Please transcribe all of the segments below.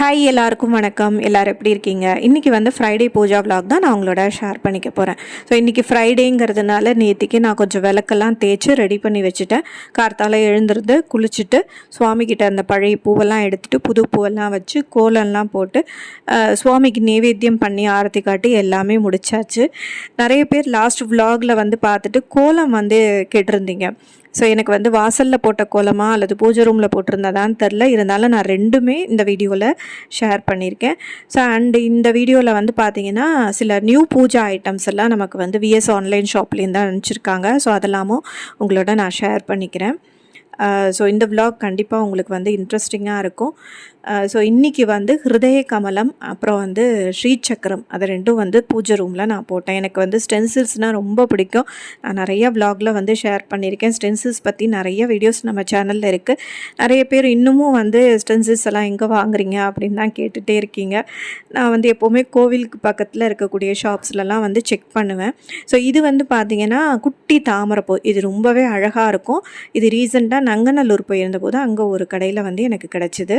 Hi எல்லாருக்கும் வணக்கம். எல்லாரும் எப்படி இருக்கீங்க? இன்றைக்கி வந்து ஃப்ரைடே பூஜா விலாக் தான் நான் உங்களோட ஷேர் பண்ணிக்க போகிறேன் ஸோ இன்றைக்கி ஃப்ரைடேங்கிறதுனால நேற்றுக்கு நான் கொஞ்சம் விளக்கெல்லாம் தேய்ச்சி ரெடி பண்ணி வச்சுட்டேன். கார்த்தால எழுந்திருந்து குளிச்சுட்டு சுவாமிக்கிட்ட அந்த பழைய பூவெல்லாம் எடுத்துகிட்டு புது பூவெல்லாம் வச்சு கோலம்லாம் போட்டு சுவாமிக்கு நைவேத்தியம் பண்ணி ஆரத்தி காட்டி எல்லாமே முடிச்சாச்சு. நிறைய பேர் லாஸ்ட் விலாகில் வந்து பார்த்துட்டு கோலம் வந்து கேட்டிருந்தீங்க. ஸோ எனக்கு வந்து வாசலில் போட்ட கோலமா அல்லது பூஜை ரூமில் போட்டிருந்ததான்னு தெரில. இருந்தாலும் நான் ரெண்டுமே இந்த வீடியோவில் ஷேர் பண்ணியிருக்கேன் ஸோ அண்டு இந்த வீடியோவில் வந்து பார்த்தீங்கன்னா சில நியூ பூஜா ஐட்டம்ஸ் எல்லாம் நமக்கு வந்து விஎஸ் ஆன்லைன் ஷாப்லேருந்து தான் அனுப்பிச்சிருக்காங்க. ஸோ அதெல்லாமும் உங்களோட நான் ஷேர் பண்ணிக்கிறேன். Uh, ஸோ இந்த விலாக் கண்டிப்பாக உங்களுக்கு வந்து இன்ட்ரெஸ்டிங்காக இருக்கும். ஸோ இன்றைக்கி வந்து ஹிருதய கமலம் அப்புறம் வந்து ஸ்ரீசக்கரம் அது ரெண்டும் வந்து பூஜை ரூமில் நான் போட்டேன். எனக்கு வந்து ஸ்டென்சில்ஸ்னால் ரொம்ப பிடிக்கும். நான் நிறைய vlogல வந்து ஷேர் பண்ணியிருக்கேன். ஸ்டென்சில்ஸ் பற்றி நிறைய வீடியோஸ் நம்ம சேனலில் இருக்குது நிறைய பேர் இன்னமும் வந்து ஸ்டென்சில்ஸ் எல்லாம் எங்கே வாங்குறீங்க அப்படின்னு தான் கேட்டுகிட்டே இருக்கீங்க. நான் வந்து எப்போவுமே கோவிலுக்கு பக்கத்தில் இருக்கக்கூடிய ஷாப்ஸ்லலாம் வந்து செக் பண்ணுவேன். ஸோ இது வந்து பார்த்திங்கன்னா குட்டி தாமரைப்பூ. இது ரொம்பவே அழகாக இருக்கும். இது ரீசெண்டாக நங்கநல்லூர் போயிருந்தபோது அங்கே ஒரு கடையில் வந்து எனக்கு கிடச்சிது.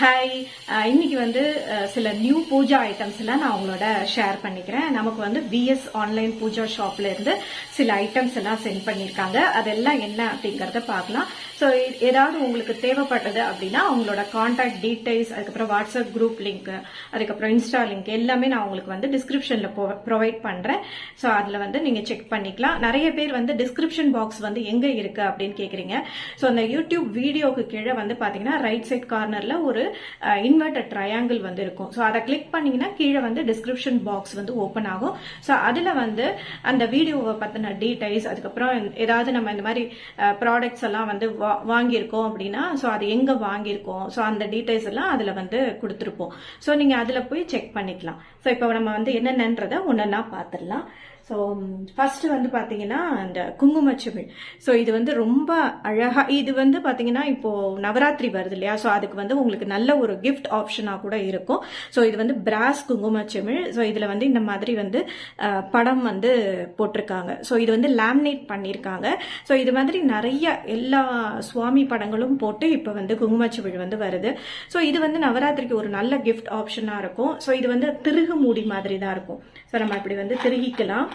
ஹாய் இன்னைக்கு வந்து சில நியூ பூஜா ஐட்டம்ஸ் எல்லாம் நான் உங்களோட ஷேர் பண்ணிக்கிறேன். நமக்கு வந்து பிஎஸ் ஆன்லைன் பூஜா ஷாப்ல இருந்து சில ஐட்டம்ஸ் எல்லாம் சென்ட் பண்ணியிருக்காங்க. அதெல்லாம் என்ன அப்படிங்கறத பார்க்கலாம். ஸோ ஏதாவது உங்களுக்கு தேவைப்பட்டது அப்படின்னா உங்களோட கான்டாக்ட் டீடைல்ஸ் அதுக்கப்புறம் வாட்ஸ்அப் குரூப் லிங்க் அதுக்கப்புறம் இன்ஸ்டா லிங்க் எல்லாமே நான் உங்களுக்கு வந்து டிஸ்கிரிப்ஷன்ல ப்ரொவைட் பண்றேன். ஸோ அதுல வந்து நீங்க செக் பண்ணிக்கலாம். நிறைய பேர் வந்து டிஸ்கிரிப்ஷன் பாக்ஸ் வந்து எங்க இருக்கு அப்படின்னு கேக்குறீங்க. ஸோ அந்த யூடியூப் வீடியோக்கு கீழே வந்து பாத்தீங்கன்னா ரைட் சைட் கார்னர்ல ஒரு இன்வெர்டட் ட்ரையாங்கிள் வந்து இருக்கும். ஸோ அதை கிளிக் பண்ணீங்கன்னா கீழே வந்து டிஸ்கிரிப்ஷன் பாக்ஸ் வந்து ஓப்பன் ஆகும். ஸோ அதில் வந்து அந்த வீடியோவை பற்றின டீடைல்ஸ் அதுக்கப்புறம் ஏதாவது நம்ம இந்த மாதிரி ப்ராடக்ட்ஸ் எல்லாம் வந்து வா- வாங்கியிருக்கோம் அப்படின்னா ஸோ அது எங்கே வாங்கியிருக்கோம்? ஸோ அந்த டீடைல்ஸ் எல்லாம் அதில் வந்து கொடுத்துருப்போம். ஸோ நீங்கள் அதில் போய் செக் பண்ணிக்கலாம். ஸோ இப்போ நம்ம வந்து என்னென்னன்றதை ஒன்றா பார்த்துடலாம். ஸோ ஃபஸ்ட்டு um, வந்து பார்த்தீங்கன்னா இந்த குங்குமச்சமிழ். ஸோ இது வந்து ரொம்ப அழகாக இது வந்து பார்த்தீங்கன்னா இப்போது நவராத்திரி வருது இல்லையா? ஸோ அதுக்கு வந்து உங்களுக்கு நல்ல ஒரு கிஃப்ட் ஆப்ஷனாக கூட இருக்கும். ஸோ இது வந்து பிராஸ் குங்குமச்சமிழ். ஸோ இதில் வந்து இந்த மாதிரி வந்து படம் வந்து போட்டிருக்காங்க. ஸோ இது வந்து லேமினேட் பண்ணியிருக்காங்க ஸோ இது மாதிரி நிறைய எல்லா சுவாமி படங்களும் போட்டு இப்போ வந்து குங்குமச்சமிழ் வந்து வருது. ஸோ இது வந்து நவராத்திரிக்கு ஒரு நல்ல கிஃப்ட் ஆப்ஷனாக இருக்கும். ஸோ இது வந்து திருகு மூடி மாதிரி தான் இருக்கும். ஸோ நம்ம இப்படி வந்து திருகிக்கலாம்.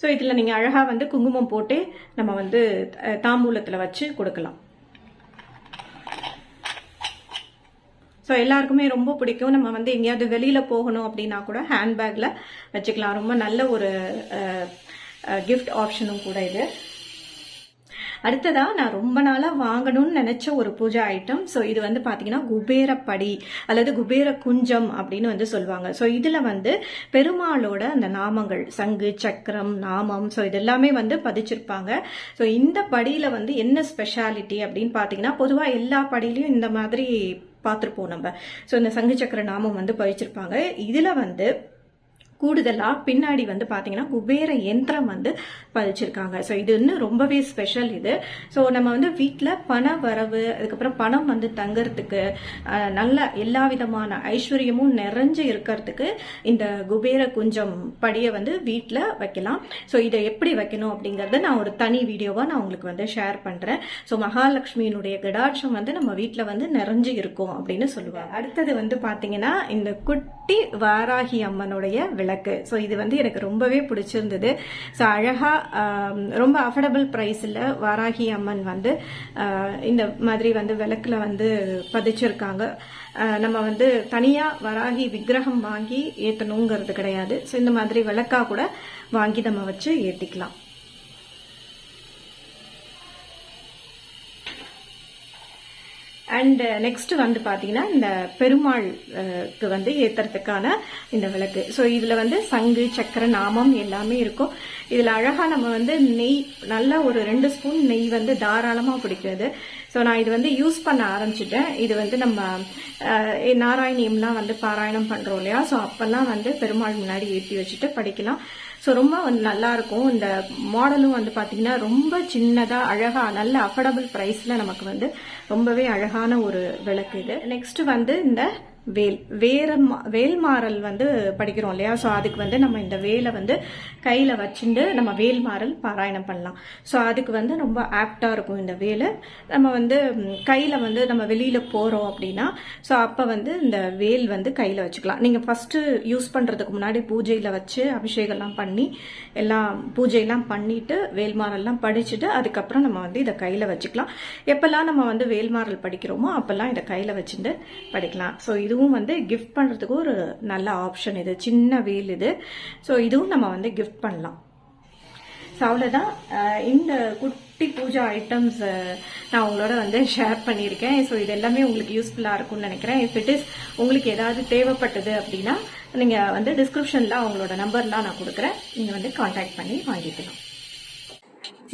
ஸோ இதில் நீங்கள் அழகாக வந்து குங்குமம் போட்டு நம்ம வந்து தாம்பூலத்தில் வச்சு கொடுக்கலாம். ஸோ எல்லாருக்குமே ரொம்ப பிடிக்கும். நம்ம வந்து எங்கேயாவது வெளியில் போகணும் அப்படின்னா கூட ஹேண்ட்பேக்கில் வச்சுக்கலாம். ரொம்ப நல்ல ஒரு கிஃப்ட் ஆப்ஷனும் கூட இது. அடுத்ததாக நான் ரொம்ப நாளாக வாங்கணும்னு நினச்ச ஒரு பூஜா ஐட்டம் ஸோ இது வந்து பார்த்தீங்கன்னா குபேரப்படி அல்லது குபேர குஞ்சம் அப்படின்னு வந்து சொல்லுவாங்க. ஸோ இதில் வந்து பெருமாளோட அந்த நாமங்கள் சங்கு சக்கரம் நாமம் ஸோ இது எல்லாமே வந்து பதிச்சிருப்பாங்க. ஸோ இந்த படியில் வந்து என்ன ஸ்பெஷாலிட்டி அப்படின்னு பார்த்தீங்கன்னா பொதுவாக எல்லா படியிலையும் இந்த மாதிரி பார்த்துருப்போம் நம்ம. ஸோ இந்த சங்கு சக்கர நாமம் வந்து பதிச்சிருப்பாங்க. இதில் வந்து கூடுதலாக பின்னாடி வந்து பார்த்தீங்கன்னா குபேர யந்திரம் வந்து பதிச்சிருக்காங்க. ஸோ இது இன்னும் ரொம்பவே ஸ்பெஷல் இது. ஸோ நம்ம வந்து வீட்டில் பண வரவு அதுக்கப்புறம் பணம் வந்து தங்கிறதுக்கு நல்ல எல்லா விதமான ஐஸ்வர்யமும் நிறைஞ்சு இருக்கிறதுக்கு இந்த குபேர குஞ்சம் படியை வந்து வீட்டில் வைக்கலாம். ஸோ இதை எப்படி வைக்கணும் அப்படிங்கிறத நான் ஒரு தனி வீடியோவாக நான் உங்களுக்கு வந்து ஷேர் பண்ணுறேன் ஸோ மகாலட்சுமியினுடைய கடாட்சம் வந்து நம்ம வீட்டில் வந்து நிறைஞ்சு இருக்கும் அப்படின்னு சொல்லுவாங்க. அடுத்தது வந்து பார்த்தீங்கன்னா இந்த குட் குட்டி வாராகி அம்மனுடைய விளக்கு. ஸோ இது வந்து எனக்கு ரொம்பவே பிடிச்சிருந்தது. ஸோ அழகா ரொம்ப அஃபோர்டபுள் ப்ரைஸில் வாராகி அம்மன் வந்து இந்த மாதிரி வந்து விளக்கில் வந்து பதிச்சிருக்காங்க. நம்ம வந்து தனியாக வராகி விக்கிரகம் வாங்கி ஏற்றணுங்கிறது கிடையாது. ஸோ இந்த மாதிரி விளக்கா கூட வாங்கி நம்ம வச்சு ஏற்றிக்கலாம் அண்ட் நெக்ஸ்ட் uh, வந்து பாத்தீங்கன்னா இந்த பெருமாளுக்கு uh, வந்து ஏத்துறதுக்கான இந்த விளக்கு. ஸோ இதுல வந்து சங்கு சக்கர நாமம் எல்லாமே இருக்கும். இதுல அழகா நம்ம வந்து நெய் நல்ல ஒரு ரெண்டு ஸ்பூன் நெய் வந்து தாராளமா பிடிக்கிறது ஸோ நான் இது வந்து யூஸ் பண்ண ஆரம்பிச்சிட்டேன். இது வந்து நம்ம uh, நாராயணியம்லாம் வந்து பாராயணம் பண்றோம் இல்லையா? ஸோ அப்பெல்லாம் வந்து பெருமாள் முன்னாடி ஏற்றி வச்சுட்டு படிக்கலாம். ஸோ ரொம்ப வந்து நல்லா இருக்கும் இந்த மாடலும் வந்து பார்த்தீங்கன்னா ரொம்ப சின்னதாக அழகாக நல்ல அஃபோர்டபுள் ப்ரைஸில் நமக்கு வந்து ரொம்பவே அழகான ஒரு விளக்கு இது. நெக்ஸ்ட் வந்து இந்த வேல் வேற மா- வேல்மாறல் வந்து படிக்கிறோம் இல்லையா? ஸோ அதுக்கு வந்து நம்ம இந்த வேலை வந்து கையில் வச்சுட்டு நம்ம வேல்மாறல் பாராயணம் பண்ணலாம். ஸோ அதுக்கு வந்து ரொம்ப ஆப்டாக இருக்கும் இந்த வேலை. நம்ம வந்து கையில் வந்து நம்ம வெளியில் போகிறோம் அப்படின்னா ஸோ அப்போ வந்து இந்த வேல் வந்து கையில் வச்சுக்கலாம். நீங்கள் ஃபஸ்ட்டு யூஸ் பண்ணுறதுக்கு முன்னாடி பூஜையில் வச்சு அபிஷேகம்லாம் பண்ணி எல்லாம் பூஜையெல்லாம் பண்ணிவிட்டு வேல்மாறல்லாம் படிச்சுட்டு அதுக்கப்புறம் நம்ம வந்து இதை கையில் வச்சுக்கலாம். எப்போல்லாம் நம்ம வந்து வேல்மாறல் படிக்கிறோமோ அப்போல்லாம் இதை கையில் வச்சுட்டு படிக்கலாம். ஸோ இது இதுவும் வந்து கிஃப்ட் பண்ணுறதுக்கு ஒரு நல்ல ஆப்ஷன் இது. சின்ன வீல் இது. ஸோ இதுவும் நம்ம வந்து கிஃப்ட் பண்ணலாம். ஸோ அவ்வளோதான் இந்த குட்டி பூஜா ஐட்டம்ஸ் நான் உங்களோட வந்து ஷேர் பண்ணியிருக்கேன். ஸோ இது எல்லாமே உங்களுக்கு யூஸ்ஃபுல்லாக இருக்கும்னு நினைக்கிறேன். இஃப் இட் இஸ் உங்களுக்கு ஏதாவது தேவைப்பட்டது அப்படின்னா நீங்கள் வந்து டிஸ்கிரிப்ஷனில் அவங்களோட நம்பர்லாம் நான் கொடுக்குறேன். நீங்கள் வந்து காண்டாக்ட் பண்ணி வாங்கிக்கலாம்.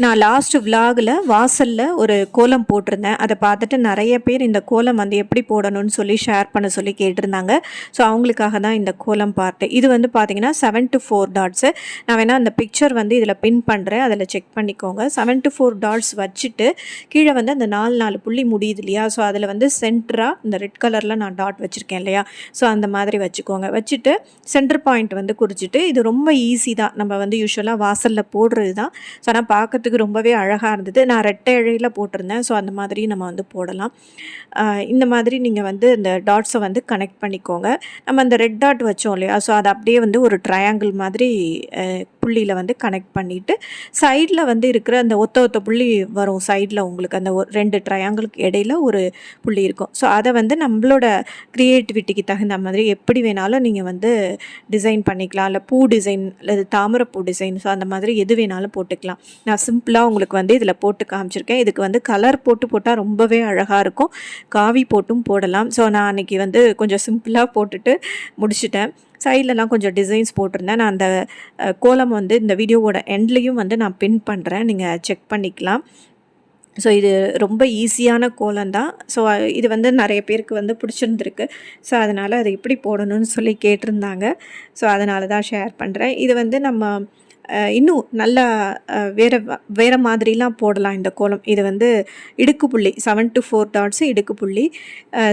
நான் லாஸ்ட் விலாகில் வாசலில் ஒரு கோலம் போட்டிருந்தேன். அதை பார்த்துட்டு நிறைய பேர் இந்த கோலம் வந்து எப்படி போடணும்னு சொல்லி ஷேர் பண்ண சொல்லி கேட்டிருந்தாங்க. ஸோ அவங்களுக்காக தான் இந்த கோலம் பார்ட்டு இது வந்து பார்த்தீங்கன்னா செவன் டு ஃபோர் டாட்ஸு நான் வேணால் அந்த பிக்சர் வந்து இதில் பின் பண்ணுறேன் அதில் செக் பண்ணிக்கோங்க. செவன் டு ஃபோர் டாட்ஸ் வச்சுட்டு கீழே வந்து அந்த நாலு நாலு புள்ளி முடியுது இல்லையா? ஸோ அதில் வந்து சென்டராக இந்த ரெட் கலரில் நான் டாட் வச்சுருக்கேன் இல்லையா? ஸோ அந்த மாதிரி வச்சுக்கோங்க. வச்சுட்டு சென்டர் பாயிண்ட் வந்து குறிச்சிட்டு இது ரொம்ப ஈஸி தான். நம்ம வந்து யூஸ்வலாக வாசலில் போடுறது தான். ஸோ ஆனால் பார்க்க பார்க்குறதுக்கு ரொம்பவே அழகாக இருந்தது. நான் ரெட்டை இழையில் போட்டிருந்தேன். ஸோ அந்த மாதிரி நம்ம வந்து போடலாம். இந்த மாதிரி நீங்கள் வந்து இந்த டாட்ஸை வந்து கனெக்ட் பண்ணிக்கோங்க. நம்ம அந்த ரெட் டாட் வச்சோம் இல்லையா? ஸோ அதை அப்படியே வந்து ஒரு ட்ரையாங்கிள் மாதிரி புள்ளியில் வந்து கனெக்ட் பண்ணிவிட்டு சைடில் வந்து இருக்கிற அந்த ஒத்த ஒத்த புள்ளி வரும் சைடில் உங்களுக்கு. அந்த ரெண்டு ட்ரையாங்கிளுக்கு இடையில ஒரு புள்ளி இருக்கும். ஸோ அதை வந்து நம்மளோட க்ரியேட்டிவிட்டிக்கு தகுந்த மாதிரி எப்படி வேணாலும் நீங்கள் வந்து டிசைன் பண்ணிக்கலாம். இல்லை பூ டிசைன் அல்லது தாமரைப்பூ டிசைன் ஸோ அந்த மாதிரி எது வேணாலும் போட்டுக்கலாம். நான் சிம்பிளாக உங்களுக்கு வந்து இதில் போட்டு காமிச்சிருக்கேன். இதுக்கு வந்து கலர் போட்டு போட்டால் ரொம்பவே அழகாக இருக்கும். காவி போட்டும் போடலாம். ஸோ நான் அன்றைக்கி வந்து கொஞ்சம் சிம்பிளாக போட்டுட்டு முடிச்சிட்டேன். சைட்லலாம் கொஞ்சம் டிசைன்ஸ் போட்டிருந்தேன். நான் அந்த கோலம் வந்து இந்த வீடியோவோட எண்ட்லேயும் வந்து நான் பின் பண்ணுறேன் நீங்கள் செக் பண்ணிக்கலாம். ஸோ இது ரொம்ப ஈஸியான கோலம் தான். ஸோ இது வந்து நிறைய பேருக்கு வந்து பிடிச்சிருந்துருக்கு. ஸோ அதனால் அதை எப்படி போடணும்னு சொல்லி கேட்டிருந்தாங்க. ஸோ அதனால தான் ஷேர் பண்ணுறேன் இது வந்து நம்ம இன்னும் நல்லா வேறு வேறு மாதிரிலாம் போடலாம் இந்த கோலம். இது வந்து இடுக்கு புள்ளி செவன் டு ஃபோர் டாட்ஸு இடுக்கு புள்ளி.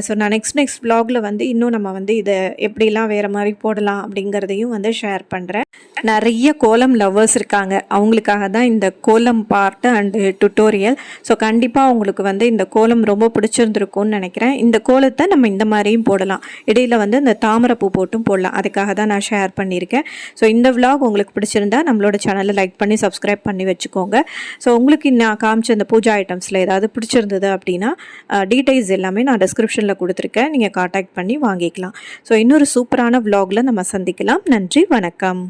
ஸோ நான் நெக்ஸ்ட் நெக்ஸ்ட் ப்ளாகில் வந்து இன்னும் நம்ம வந்து இதை எப்படிலாம் வேறு மாதிரி போடலாம் அப்படிங்கிறதையும் வந்து ஷேர் பண்ணுறேன் நிறைய கோலம் லவ்வர்ஸ் இருக்காங்க. அவங்களுக்காக தான் இந்த கோலம் பார்ட் அண்டு டுட்டோரியல் ஸோ கண்டிப்பாக அவங்களுக்கு வந்து இந்த கோலம் ரொம்ப பிடிச்சிருந்துருக்கும்னு நினைக்கிறேன். இந்த கோலத்தை நம்ம இந்த மாதிரியும் போடலாம். இடையில் வந்து இந்த தாமரைப்பூ போட்டும் போடலாம். அதுக்காக தான் நான் ஷேர் பண்ணியிருக்கேன். ஸோ இந்த vlog உங்களுக்கு பிடிச்சிருந்தா நம்ம நம்மளோட சேனலை லைக் பண்ணி சப்ஸ்கிரைப் பண்ணி வச்சுக்கோங்க. ஸோ உங்களுக்கு நான் காமிச்ச இந்த பூஜா ஐட்டம்ஸில் ஏதாவது பிடிச்சிருந்தது அப்படின்னா டீட்டெயில்ஸ் எல்லாமே நான் டிஸ்கிரிப்ஷனில் கொடுத்துருக்கேன். நீங்கள் காண்டாக்ட் பண்ணி வாங்கிக்கலாம். ஸோ இன்னொரு சூப்பரான வ்ளாகில் நம்ம சந்திக்கலாம். நன்றி வணக்கம்.